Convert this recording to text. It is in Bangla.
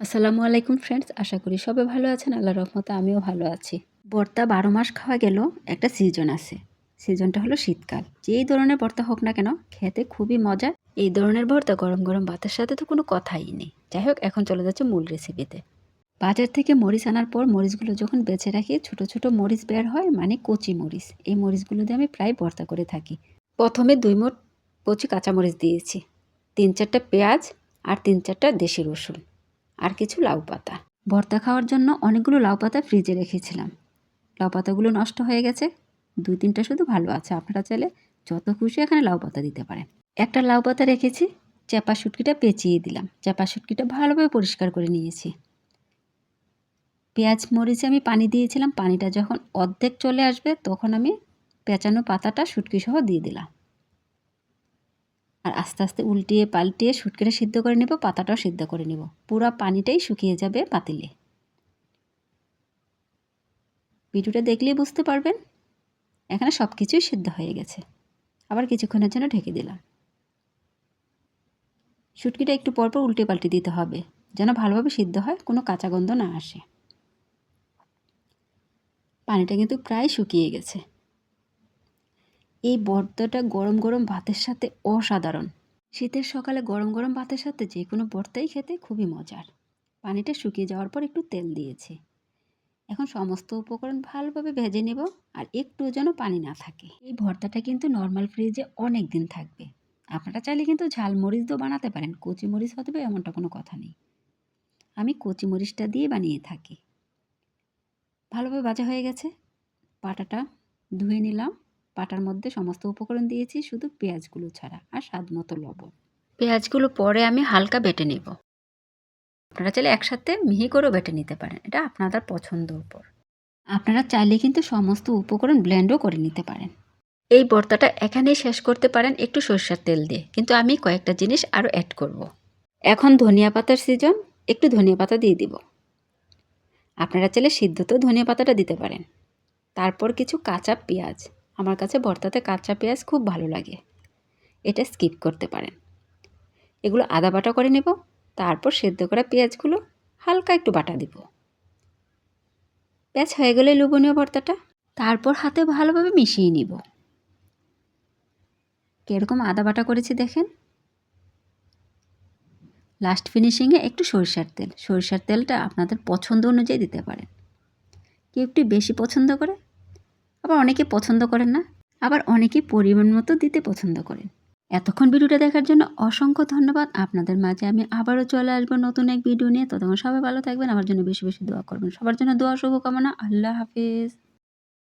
আসসালামু আলাইকুম ফ্রেন্ডস আশা করি সবাই ভালো আছেন আল্লাহ রহমতে আমিও ভালো আছি। বর্তা বারো মাস খাওয়া গেল, একটা সিজন আছে। সিজনটা হলো শীতকাল। যেই ধরনের ভর্তা হোক না কেন, খেতে খুবই মজা। এই ধরনের ভর্তা গরম গরম ভাতের সাথে তো কোনো কথাই নেই। যাই হোক, এখন চলে যাচ্ছে মূল রেসিপিতে বাজার থেকে মরিচ আনার পর মরিচগুলো যখন বেছে রাখি, ছোট ছোট মরিচ বের হয় মানে কচি মরিচ। এই মরিচগুলো দিয়ে আমি প্রায় ভর্তা করে থাকি। প্রথমে দুই মোট কচি কাঁচামরিচ দিয়েছি। তিন চারটা পেঁয়াজ আর তিন চারটা দেশি রসুন। আর কিছু লাউ পাতা। ভর্তা খাওয়ার জন্য অনেকগুলো লাউ পাতা ফ্রিজে রেখেছিলাম। লাউ পাতাগুলো নষ্ট হয়ে গেছে। দুই তিনটা শুধু ভালো আছে, আপনারা চাইলে যত খুশি এখানে লাউ পাতা দিতে পারেন। একটা লাউ পাতা রেখেছি চাপা শুটকিটা পেঁচিয়ে দিলাম। চাপা শুটকিটা ভালোভাবে পরিষ্কার করে নিয়েছি। পেঁয়াজ, মরিচে আমি পানি দিয়েছিলাম। পানিটা যখন অর্ধেক চলে আসবে, তখন আমি পেঁচানো পাতাটা শুটকি সহ দিয়ে দিলাম। আর আস্তে আস্তে উল্টিয়ে পাল্টিয়ে শুটকিটা সিদ্ধ করে নেব, পাতাটাও সিদ্ধ করে নেব। পুরো পানিটাই শুকিয়ে যাবে পাতিলে। ভিডিওটা দেখলেই বুঝতে পারবেন, এখানে সব কিছুই সিদ্ধ হয়ে গেছে। আবার কিছুক্ষণের জন্য ঢেকে দিলাম। শুটকিটা একটু পরপর উল্টে পাল্টে দিতে হবে, যেন ভালোভাবে সিদ্ধ হয়, কোনো কাঁচা গন্ধ না আসে। পানিটা কিন্তু প্রায় শুকিয়ে গেছে। এই ভর্তাটা গরম গরম ভাতের সাথে অসাধারণ। শীতের সকালে গরম গরম ভাতের সাথে যে কোনো ভর্তাই খেতে খুবই মজার। পানিটা শুকিয়ে যাওয়ার পর একটু তেল দিয়েছি। এখন সমস্ত উপকরণ ভালোভাবে ভেজে নেব আর একটু যেন পানি না থাকে। এই ভর্তাটা কিন্তু নর্মাল ফ্রিজে অনেক দিন থাকবে। আপনারা চাইলে কিন্তু ঝাল মরিচ দিয়েও বানাতে পারেন, কচি মরিচ হতে এমনটা কোনো কথা নেই। আমি কচি মরিচটা দিয়ে বানিয়ে থাকি। ভালোভাবে ভাজা হয়ে গেছে। পাটাটা ধুয়ে নিলাম। পাটার মধ্যে সমস্ত উপকরণ দিয়েছি শুধু পেঁয়াজগুলো ছাড়া আর স্বাদ মতো লবণ। পেঁয়াজগুলো পরে আমি হালকা বেটে নেব। আপনারা চাইলে একসাথে মিহি করেও বেটে নিতে পারেন এটা আপনাদের পছন্দের উপর। আপনারা চাইলে কিন্তু সমস্ত উপকরণ ব্লেন্ডও করে নিতে পারেন। এই ভর্তাটা এখানেই শেষ করতে পারেন একটু সরষের তেল দিয়ে কিন্তু আমি কয়েকটা জিনিস আরও অ্যাড করব। এখন ধনিয়া পাতার সিজন একটু ধনিয়া পাতা দিয়ে দিব। আপনারা চাইলে সিদ্ধতেও ধনিয়া পাতাটা দিতে পারেন। তারপর কিছু কাঁচা পেঁয়াজ আমার কাছে ভর্তাতে কাঁচা পেঁয়াজ খুব ভালো লাগে। এটা স্কিপ করতে পারেন। এগুলো আদা বাটা করে নেব, তারপর সেদ্ধ করা পেঁয়াজগুলো হালকা একটু বাটা দিব। পেঁয়াজ হয়ে গেলে লুবনীয় ভর্তাটা। তারপর হাতে ভালোভাবে মিশিয়ে নিব। কীরকম আদা বাটা করেছি দেখেন। লাস্ট ফিনিশিংয়ে একটু সরিষার তেল। সরিষার তেলটা আপনাদের পছন্দ অনুযায়ী দিতে পারেন। কেউ একটু বেশি পছন্দ করে আবার অনেকে পছন্দ করেন না, আবার অনেকে পরিমাণ মতো দিতে পছন্দ করেন। এতক্ষণ ভিডিওটা দেখার জন্য অসংখ্য ধন্যবাদ। আপনাদের মাঝে আমি আবারও চলে আসব নতুন এক ভিডিও নিয়ে। ততক্ষণ সবাই ভালো থাকবেন। আমার জন্য বেশি বেশি দোয়া করবেন। সবার জন্য দোয়া, শুভকামনা। আল্লাহ হাফিজ।